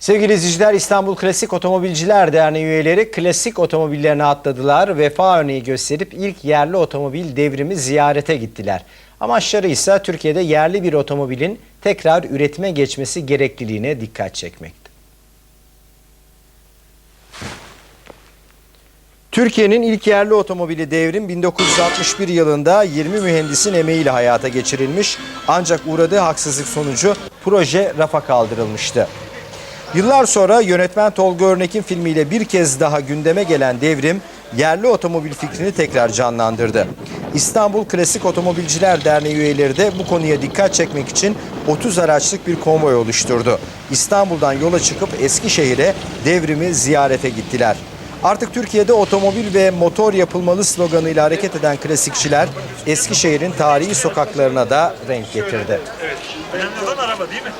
Sevgili izleyiciler İstanbul Klasik Otomobilciler Derneği üyeleri klasik otomobillerine atladılar. Vefa örneği gösterip ilk yerli otomobil devrimi ziyarete gittiler. Amaçları ise Türkiye'de yerli bir otomobilin tekrar üretime geçmesi gerekliliğine dikkat çekmekti. Türkiye'nin ilk yerli otomobili devrim 1961 yılında 20 mühendisin emeğiyle hayata geçirilmiş. Ancak uğradığı haksızlık sonucu proje rafa kaldırılmıştı. Yıllar sonra yönetmen Tolga Örnek'in filmiyle bir kez daha gündeme gelen devrim yerli otomobil fikrini tekrar canlandırdı. İstanbul Klasik Otomobilciler Derneği üyeleri de bu konuya dikkat çekmek için 30 araçlık bir konvoy oluşturdu. İstanbul'dan yola çıkıp Eskişehir'e devrimi ziyarete gittiler. Artık Türkiye'de otomobil ve motor yapılmalı sloganıyla hareket eden klasikçiler Eskişehir'in tarihi sokaklarına da renk getirdi. Önemli olan araba değil mi?